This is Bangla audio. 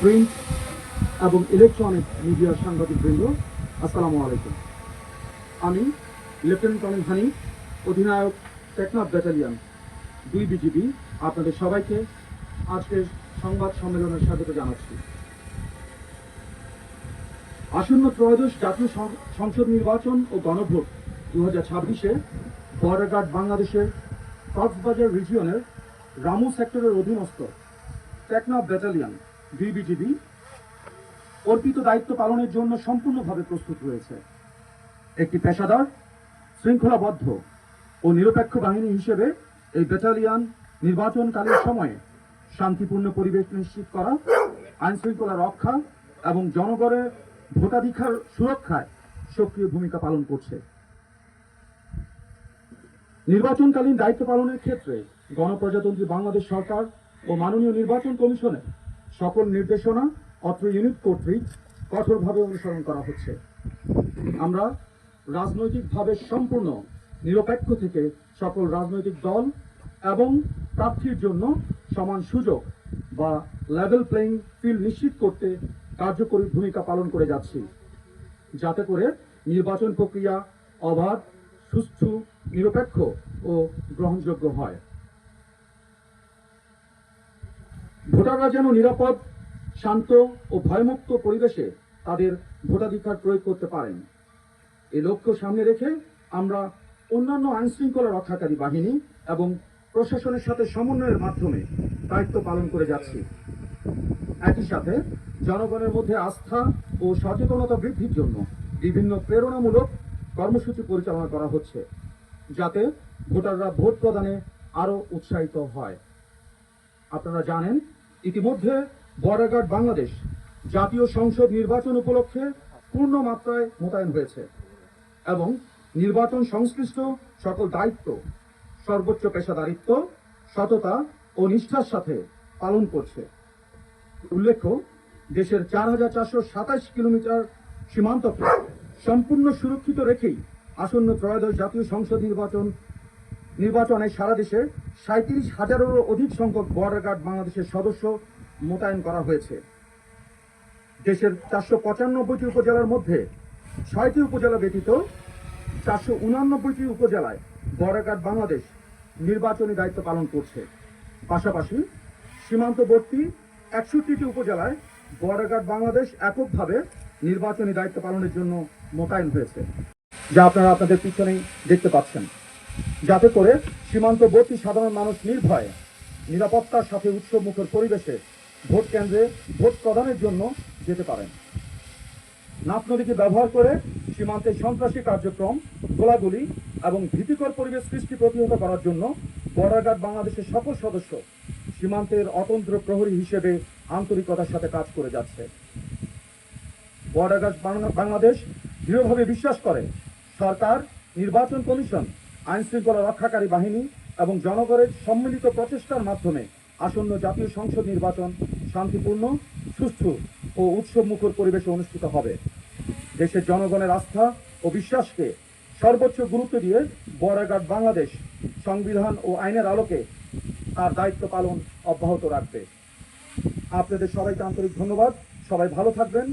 প্রিন্ট এবং ইলেকট্রনিক মিডিয়ার সাংবাদিকবৃন্দ আসসালামু আলাইকুম। আমি লেফটেন্যান্ট কর্নেল হানি অধিনায়ক টেকনাফ ব্যাটালিয়ান দুই বিজিবি আপনাদের সবাইকে আজকের সংবাদ সম্মেলনের স্বাগত জানাচ্ছি। আসন্ন ত্রয়োদশ জাতীয় সংসদ নির্বাচন ও গণভোট দু হাজার ছাব্বিশে বর্ডার বাংলাদেশের কক্সবাজার রিজিয়নের রামু সেক্টরের অধীনস্থ টেকনাফ ব্যাটালিয়ন বিবিজিবি অর্পিত দায়িত্ব পালনের জন্য সম্পূর্ণভাবে প্রস্তুত রয়েছে। একটি পেশাদার, শৃঙ্খলাবদ্ধ ও নিরপেক্ষ বাহিনী হিসেবে এই ব্যাটালিয়ন নির্বাচনকালীন সময়ে শান্তিপূর্ণ পরিবেশ নিশ্চিত করা আইন শৃঙ্খলা রক্ষা এবং জনগণের ভোটাধিকার সুরক্ষায় সক্রিয় ভূমিকা পালন করছে। নির্বাচনকালীন দায়িত্ব পালনের ক্ষেত্রে গণপ্রজাতন্ত্রী বাংলাদেশ সরকার ও মাননীয় নির্বাচন কমিশনের সকল নির্দেশনা অত্র ইউনিট কর্তৃক কঠোরভাবে অনুসরণ করা হচ্ছে। আমরা রাজনৈতিকভাবে সম্পূর্ণ নিরপেক্ষ থেকে সকল রাজনৈতিক দল এবং প্রার্থীর জন্য সমান সুযোগ বা লেভেল প্লেইং ফিল্ড নিশ্চিত করতে কার্যকরী ভূমিকা পালন করে যাচ্ছি। যাতে করে নির্বাচন প্রক্রিয়া অবাধ, সুষ্ঠু, নিরপেক্ষ ও গ্রহণযোগ্য হয়। ভোটাররা যেন নিরাপদ, শান্ত ও ভয়মুক্ত পরিবেশে তাদের ভোটাধিকার প্রয়োগ করতে পারেন। এই লক্ষ্য সামনে রেখে আমরা অন্যান্য আইন শৃঙ্খলা রক্ষাকারী বাহিনী এবং প্রশাসনের সাথে সমন্বয়ের মাধ্যমে দায়িত্ব পালন করে যাচ্ছি। একই সাথে জনগণের মধ্যে আস্থা ও সচেতনতা বৃদ্ধির জন্য বিভিন্ন প্রেরণামূলক কর্মসূচি পরিচালনা করা হচ্ছে, যাতে ভোটাররা ভোট প্রদানে আরও উৎসাহিত হয়। আপনারা জানেন ইতিমধ্যে বর্ডার বাংলাদেশ জাতীয় সংসদ নির্বাচন উপলক্ষে পূর্ণ মাত্রায় মোতায়েন হয়েছে এবং নির্বাচন সংশ্লিষ্ট সকল দায়িত্ব, সর্বোচ্চ পেশাদারিত্ব, সততা ও নিষ্ঠার সাথে পালন করছে। উল্লেখ্য, দেশের চার হাজার চারশো সাতাশ কিলোমিটার সীমান্তকে সম্পূর্ণ সুরক্ষিত রেখেই আসন্ন ত্রয়োদশ জাতীয় সংসদ নির্বাচন নির্বাচনে সারা দেশে সাঁত্রিশ হাজারেরও অধিক সংখ্যক বর্ডার গার্ড বাংলাদেশের সদস্য মোতায়েন করা হয়েছে। দেশের চারশো পঁচানব্বইটি উপজেলার মধ্যে ছয়টি উপজেলা ব্যতীত চারশো উনানব্বইটি উপজেলায় বর্ডার গার্ড বাংলাদেশ নির্বাচনী দায়িত্ব পালন করছে। পাশাপাশি সীমান্তবর্তী একষট্টিটি উপজেলায় বর্ডার গার্ড বাংলাদেশ এককভাবে নির্বাচনী দায়িত্ব পালনের জন্য মোতায়েন হয়েছে। যা আপনারা আপনাদের পিছনেই দেখতে পাচ্ছেন। যাতে করে সীমান্তবর্তী সাধারণ মানুষ নির্ভয়ে নিরাপত্তার সাথে উৎসব মুখর পরিবেশে ভোট কেন্দ্রে ভোট প্রদানের জন্য যেতে পারেন। নাফ নদীকে ব্যবহার করে সীমান্তে সন্ত্রাসী কার্যক্রম, গোলাগুলি এবং ভীতিকর পরিবেশ সৃষ্টি প্রতিহত করার জন্য বর্ডার গার্ড বাংলাদেশের সকল সদস্য সীমান্তের অতন্ত্র প্রহরী হিসেবে আন্তরিকতার সাথে কাজ করে যাচ্ছে। বর্ডার গার্ড বাংলাদেশ দৃঢ়ভাবে বিশ্বাস করে, সরকার, নির্বাচন কমিশন আইন শৃঙ্খলা রক্ষাকারী বাহিনী এবং জনগণের সম্মিলিত প্রচেষ্টার মাধ্যমে আসন্ন জাতীয় সংসদ নির্বাচন শান্তিপূর্ণ, সুস্থ ও উৎসব মুখর পরিবেশে অনুষ্ঠিত হবে। দেশের জনগণের আস্থা ও বিশ্বাসকে সর্বোচ্চ গুরুত্ব দিয়ে গার্ড বাংলাদেশ সংবিধান ও আইনের আলোকে তার দায়িত্ব পালন অব্যাহত রাখবে। আপনাদের সবাইকে আন্তরিক ধন্যবাদ। সবাই ভালো থাকবেন।